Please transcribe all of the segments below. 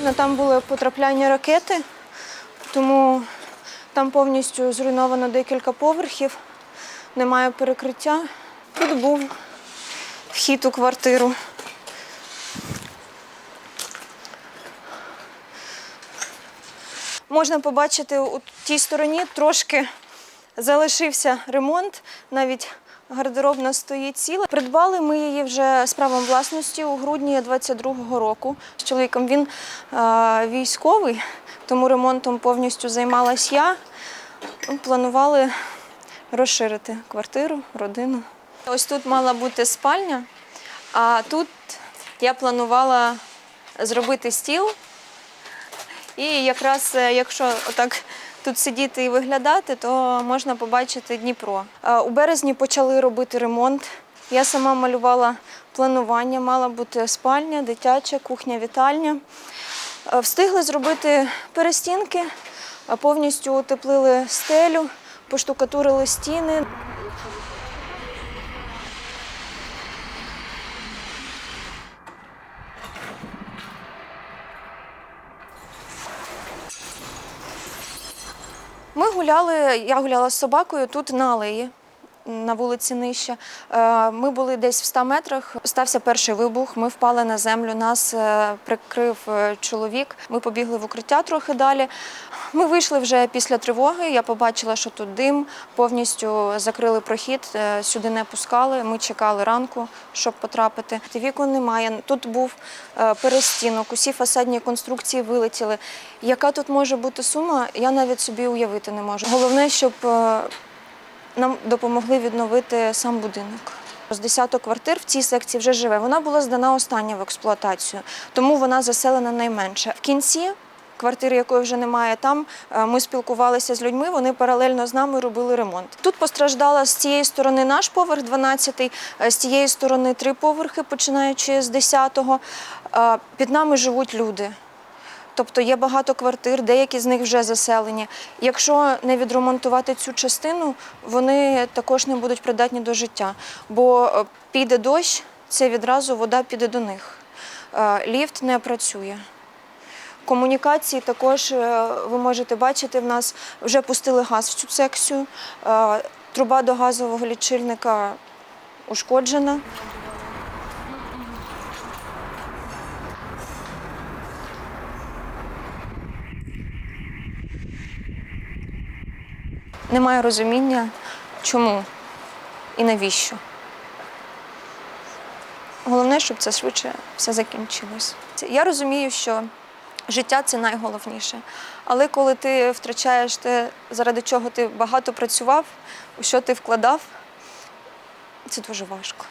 Ну, Там було потрапляння ракети, тому там повністю зруйновано декілька поверхів, немає перекриття. Тут був вхід у квартиру. Можна побачити у тій стороні трошки залишився ремонт, навіть гардеробна стоїть ціла. Придбали ми її вже з правом власності у грудні 22-го року. З чоловіком він е, військовий, тому ремонтом повністю займалась я. Планували розширити квартиру, родину. Ось тут мала бути спальня, а тут я планувала зробити стіл. І якраз е, якщо отак тут сидіти і виглядати, то можна побачити Дніпро. Е, У березні почали робити ремонт. Я сама малювала планування, мала бути спальня, дитяча, кухня, вітальня. Е, Встигли зробити перестінки, повністю утеплили стелю, поштукатурили стіни. Ми гуляли, я гуляла з собакою тут на алеї. На вулиці нижче. Е, Ми були десь в 100 метрах. Стався перший вибух. Ми впали на землю. Нас е, прикрив е, чоловік. Ми побігли в укриття трохи далі. Ми вийшли вже після тривоги. Я побачила, що тут дим, повністю закрили прохід, сюди не пускали. Ми чекали ранку, щоб потрапити. Вікон немає. Тут був перестінок, усі фасадні конструкції вилетіли. Яка тут може бути сума, я навіть собі уявити не можу. Головне, щоб нам допомогли відновити сам будинок. З десяток квартир в цій секції вже живе. Вона була здана остання в експлуатацію, тому вона заселена найменше. В кінці квартири, якої вже немає, там е, ми спілкувалися з людьми. Вони паралельно з нами робили ремонт. Тут постраждала з цієї сторони наш поверх, 12-й, е, з цієї сторони три поверхи, починаючи з 10-го. Е, Під нами живуть люди. Тобто є багато квартир, деякі з них вже заселені. Якщо не відремонтувати цю частину, вони також не будуть придатні до життя. Бо е, піде дощ, це відразу вода піде до них. Е, Ліфт не працює. Комунікації також е, ви можете бачити, в нас вже пустили газ в цю секцію. Труба до газового лічильника ушкоджена. Немає розуміння, чому і навіщо. Головне, щоб це швидше все закінчилось. Я розумію, що життя це найголовніше. Але коли ти втрачаєш те, заради чого ти багато працював, у що ти вкладав, це дуже важко.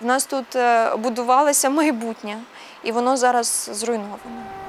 В нас тут е, будувалося майбутнє, і воно зараз зруйновано.